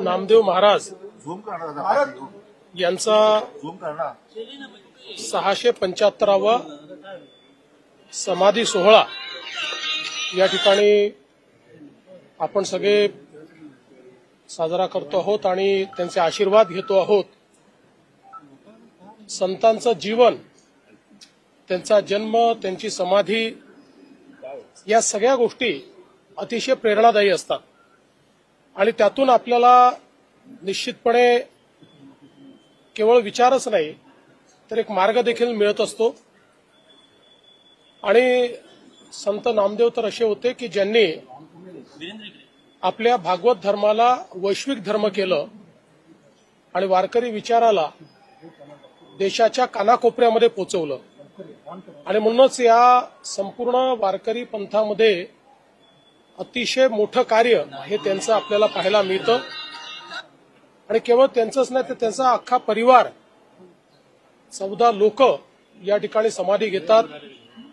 नामदेव महाराज. यांचा झूम करणार. सहाशे पंच्याहत्तरावा समाधी सोहळा या ठिकाणी आपण सगळे साजरा करतो आहोत आणि त्यांचे आशीर्वाद घेतो आहोत. संतांचं जीवन त्यांचा जन्म त्यांची समाधी या सगळ्या गोष्टी अतिशय प्रेरणादायी असतात. आणि त्यातून आपल्याला निश्चितपणे केवळ विचारच नाही तर एक मार्ग देखील मिळत असतो. आणि संत नामदेव तर असे होते की ज्यांनी आपल्या भागवत धर्माला वैश्विक धर्म केलं आणि वारकरी विचाराला देशाच्या कानाकोपऱ्यामध्ये पोचवलं. आणि म्हणूनच या संपूर्ण वारकरी पंथामध्ये अतिशय मोठं कार्य हे त्यांचं आपल्याला पाहायला मिळतं. आणि केवळ त्यांचंच नाही तर त्यांचा अख्खा परिवार चौदा लोक या ठिकाणी समाधी घेतात.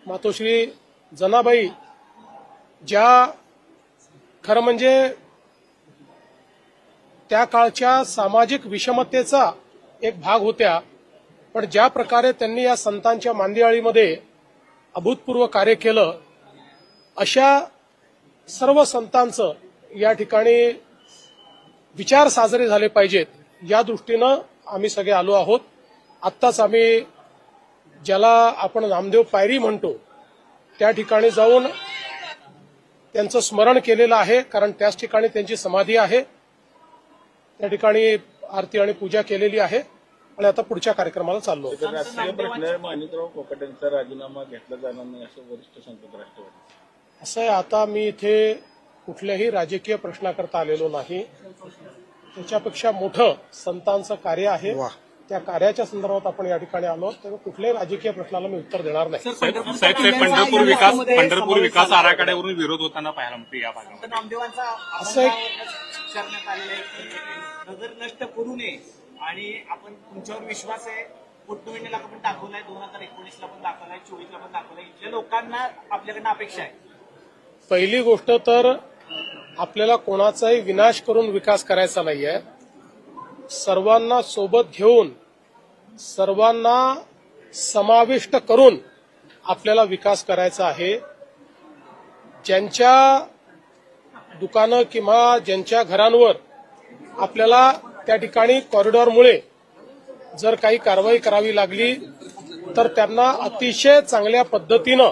मातोश्री जनाबाई ज्या खरं म्हणजे त्या काळच्या सामाजिक विषमतेचा एक भाग होत्या पण ज्या प्रकारे त्यांनी या संतांच्या मांदियाळीमध्ये अभूतपूर्व कार्य केलं अशा सर्व संतांचं या ठिकाणी विचार साजरे झाले पाहिजेत. या दृष्टीनं आम्ही सगळे आलो आहोत. आत्ताच आम्ही ज्याला आपण नामदेव पायरी म्हणतो त्या ठिकाणी जाऊन त्यांचं स्मरण केलेलं आहे कारण त्याच ठिकाणी त्यांची समाधी आहे. त्या ठिकाणी आरती आणि पूजा केलेली आहे. आणि आता पुढच्या कार्यक्रमाला चाललो राष्ट्रीय प्रश्न माणिकराव यांचा राजीनामा घेतला जाणार नाही असं वरिष्ठ संकट राष्ट्रवादी असं आहे आता मी इथे कुठल्याही राजकीय प्रश्नाकरता आलेलो नाही. त्याच्यापेक्षा मोठं संतांचं कार्य आहे. त्या कार्याच्या संदर्भात आपण या ठिकाणी आलो त्यामुळे कुठल्याही राजकीय प्रश्नाला मी उत्तर देणार नाही. पंढरपूर विकास पंढरपूर विकास आराखड्यावरून विरोध होताना पाहायला मिळते या भागामध्ये. नामदेवांचा असं एक- करण्यात आलेला आहे की नजर नष्ट करू नये. आणि आपण तुमच्यावर विश्वास आहे. पोटनोविंडला पण दाखवलाय. दोन हजार एकोणीसला पण दाखवलाय. चोवीसला पण दाखवलाय. इथल्या लोकांना आपल्याकडनं अपेक्षा आहे. पहिली गोष्ट तर आपल्याला कोणाचाही विनाश करून विकास करायचा नाहीये. सर्वांना सोबत घेऊन सर्वांना समाविष्ट करून आपल्याला विकास करायचा आहे. ज्यांच्या दुकानं किंवा ज्यांच्या घरांवर आपल्याला त्या ठिकाणी कॉरिडॉरमुळे जर काही कारवाई करावी लागली तर त्यांना अतिशय चांगल्या पद्धतीनं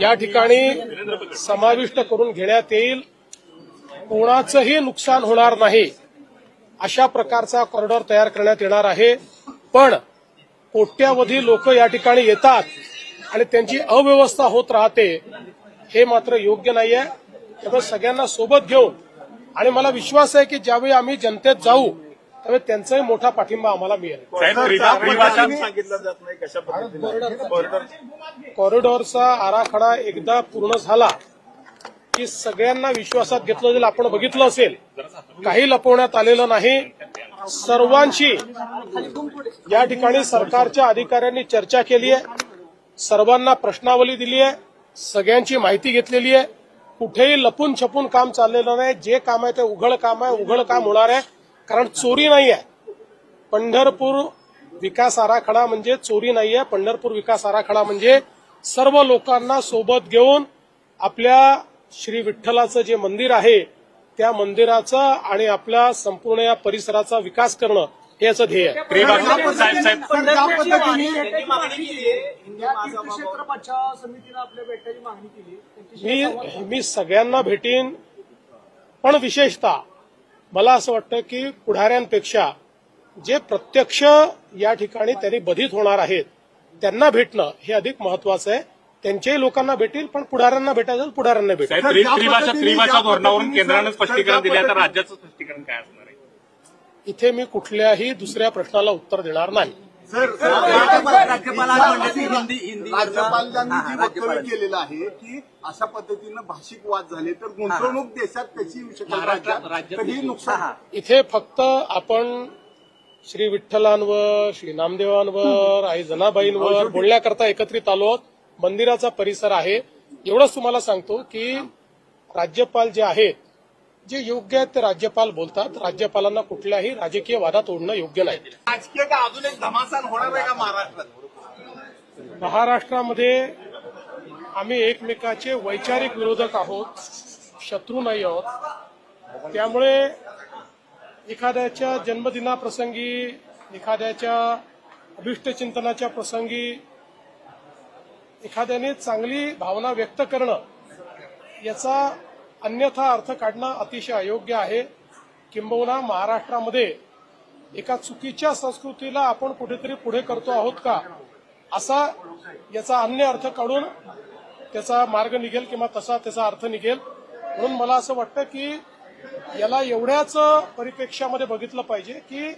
या ठिकाणी समाविष्ट करून घेण्यात येईल. कोणाचंही नुकसान होणार नाही. अशा प्रकारचा कॉरिडॉर तयार करण्यात येणार आहे. पण कोट्यावधी लोक या ठिकाणी येतात आणि त्यांची अव्यवस्था होत राहते हे मात्र योग्य नाही आहे त्यामुळे सगळ्यांना सोबत घेऊन आणि मला विश्वास आहे की ज्यावेळी आम्ही जनतेत जाऊ त्यावेळी त्यांचाही मोठा पाठिंबा आम्हाला मिळेल. साहेब त्रिभा- त्रिभाषा सांगितलं जात नाही कशा पद्धतीने. कॉरिडॉर कॉरिडॉरचा आराखडा एकदा पूर्ण झाला की सगळ्यांना विश्वासात घेतलं जाईल. आपण बघितलं असेल काही लपवण्यात आलेलं नाही. सर्वांशी या ठिकाणी सरकारच्या अधिकाऱ्यांनी चर्चा केली आहे. सर्वांना प्रश्नावली दिली आहे. सगळ्यांची माहिती घेतलेली आहे. कुठेही लपून छपून काम चाललेलं नाही. जे काम आहे ते उघड काम आहे. उघड काम होणार आहे. कारण चोरी नाही आहे पंढरपूर विकास आराखडा म्हणजे चोरी नाहीये. पंढरपूर विकास आराखडा म्हणजे सर्व लोकांना सोबत घेऊन आपल्या श्री विठ्ठलाचं जे मंदिर आहे त्या मंदिराचा आणि आपल्या संपूर्ण या परिसराचा विकास करणं हे याचं ध्येय आहे. आहे. मी मी सगळ्यांना भेटीन पण विशेषतः मला असं वाटतं की पुढाऱ्यांपेक्षा जे प्रत्यक्ष या ठिकाणी त्यांनी बधित होणार आहेत त्यांना भेटणं हे अधिक महत्वाचं आहे. त्यांच्याही लोकांना भेटील पण पुढाऱ्यांना भेटायचं पुढाऱ्यांना त्रिभाषा धोरणावरून केंद्रानं स्पष्टीकरण दिले तर राज्याचं स्पष्टीकरण काय असणार आहे? इथे मी कुठल्याही दुसऱ्या प्रश्नाला उत्तर देणार नाही. राज्यपालांनी जी वक्तव्य केलेलं आहे की अशा पद्धतीनं भाषिक वाद झाले तर गुंतवणूक देशात कशी येऊ नुकसान इथे फक्त आपण श्री विठ्ठलांवर श्री नामदेवांवर आई जनाबाईंवर बोलण्याकरता एकत्रित आलो आहोत. मंदिराचा परिसर आहे. एवढंच तुम्हाला सांगतो की राज्यपाल जे आहेत जे योग्य आहे ते राज्यपाल बोलतात. राज्यपालांना कुठल्याही राजकीय वादात ओढणं योग्य नाही. राजकीय का अजून एक धमासान होणार आहे का महाराष्ट्रात? महाराष्ट्रामध्ये आम्ही एकमेकाचे वैचारिक विरोधक आहोत शत्रू नाही आहोत. त्यामुळे एखाद्याच्या जन्मदिनाप्रसंगी एखाद्याच्या अभिष्टचिंतनाच्या प्रसंगी एखाद्याने चांगली भावना व्यक्त करणं याचा अन्यथा अर्थ काढणं अतिशय अयोग्य आहे. किंबहुना महाराष्ट्रामध्ये एका चुकीच्या संस्कृतीला आपण कुठेतरी पुढे करतो आहोत का? असा याचा अन्य अर्थ काढून त्याचा मार्ग निघेल किंवा तसा त्याचा अर्थ निघेल. म्हणून मला असं वाटतं की याला एवढ्याच परिप्रेक्ष्यामध्ये बघितलं पाहिजे की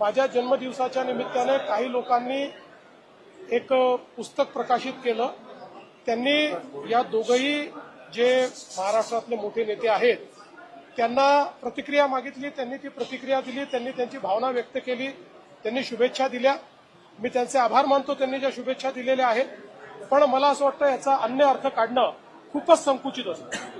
माझ्या जन्मदिवसाच्या निमित्ताने काही लोकांनी एक पुस्तक प्रकाशित केलं. त्यांनी या दोघही जे महाराष्ट्रातले मोठे नेते आहेत त्यांना प्रतिक्रिया मागितली त्यांनी ती प्रतिक्रिया दिली त्यांनी त्यांची भावना व्यक्त केली त्यांनी शुभेच्छा दिल्या. मी त्यांचे आभार मानतो त्यांनी ज्या शुभेच्छा दिलेल्या आहेत. पण मला असं वाटतं याचा अन्य अर्थ काढणं खूपच संकुचित असतं.